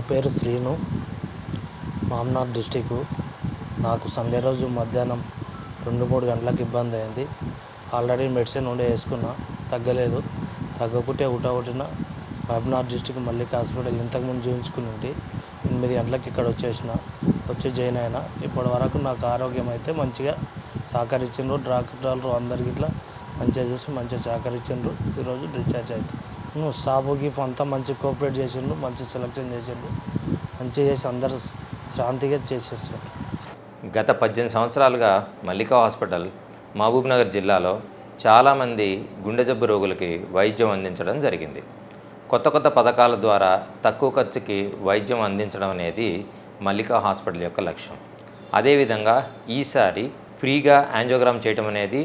పేరు శ్రీను. మామ్నాథ్ డిస్టిక్ నాకు సండే రోజు మధ్యాహ్నం రెండు మూడు గంటలకు ఇబ్బంది అయింది. ఆల్రెడీ మెడిసిన్ ఉండే వేసుకున్నా తగ్గలేదు. తగ్గకుంటే ఒకటా ఒకటిన డిస్టిక్ మళ్ళీ హాస్పిటల్ ఇంతకుముందు చూపించుకుని ఎనిమిది గంటలకు ఇక్కడ వచ్చేసిన వచ్చి జాయిన్ అయినా. ఇప్పటి వరకు నాకు ఆరోగ్యం అయితే మంచిగా సహకరించిండ్రు. డాక్టర్లు అందరికి ఇట్లా మంచిగా చూసి మంచిగా సహకరించిండ్రు. ఈరోజు డిశ్చార్జ్ అవుతుంది స్టాఫ్ గిఫ్ అంతా మంచి కోఆపరేట్ చేసిండు మంచి సెలెక్షన్ చేసిండు. మంచిగా చేసి అందరు శాంతిగా చేసేసారు గత పద్దెనిమిది సంవత్సరాలుగా మల్లికా హాస్పిటల్ మహబూబ్నగర్ జిల్లాలో చాలామంది గుండె జబ్బు రోగులకి వైద్యం అందించడం జరిగింది. కొత్త కొత్త పథకాల ద్వారా తక్కువ ఖర్చుకి వైద్యం అందించడం అనేది మల్లికా హాస్పిటల్ యొక్క లక్ష్యం. అదేవిధంగా ఈసారి ఫ్రీగా యాంజియోగ్రామ్ చేయటం అనేది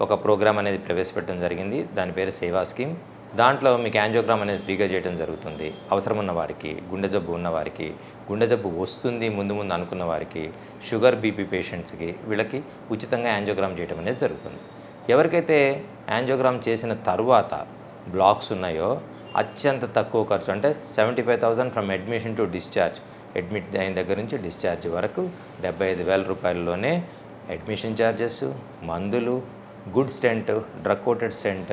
ఒక ప్రోగ్రామ్ అనేది ప్రవేశపెట్టడం జరిగింది. దాని పేరు సేవా స్కీమ్. దాంట్లో మీకు యాంజియోగ్రామ్ అనేది ఫ్రీగా చేయడం జరుగుతుంది. అవసరం ఉన్న వారికి గుండె జబ్బు ఉన్న వారికి గుండె జబ్బు వస్తుంది ముందు ముందు అనుకున్న వారికి షుగర్ బీపీ పేషెంట్స్కి వీళ్ళకి ఉచితంగా యాంజియోగ్రామ్ చేయడం అనేది జరుగుతుంది. ఎవరికైతే యాంజియోగ్రామ్ చేసిన తర్వాత బ్లాక్స్ ఉన్నాయో అత్యంత తక్కువ ఖర్చు అంటే seventy five thousand from admission to discharge. Admit అయిన దగ్గర నుంచి డిశ్చార్జ్ వరకు డెబ్బై ఐదు వేల రూపాయల్లోనే అడ్మిషన్ ఛార్జెస్ మందులు good stent drug coated stent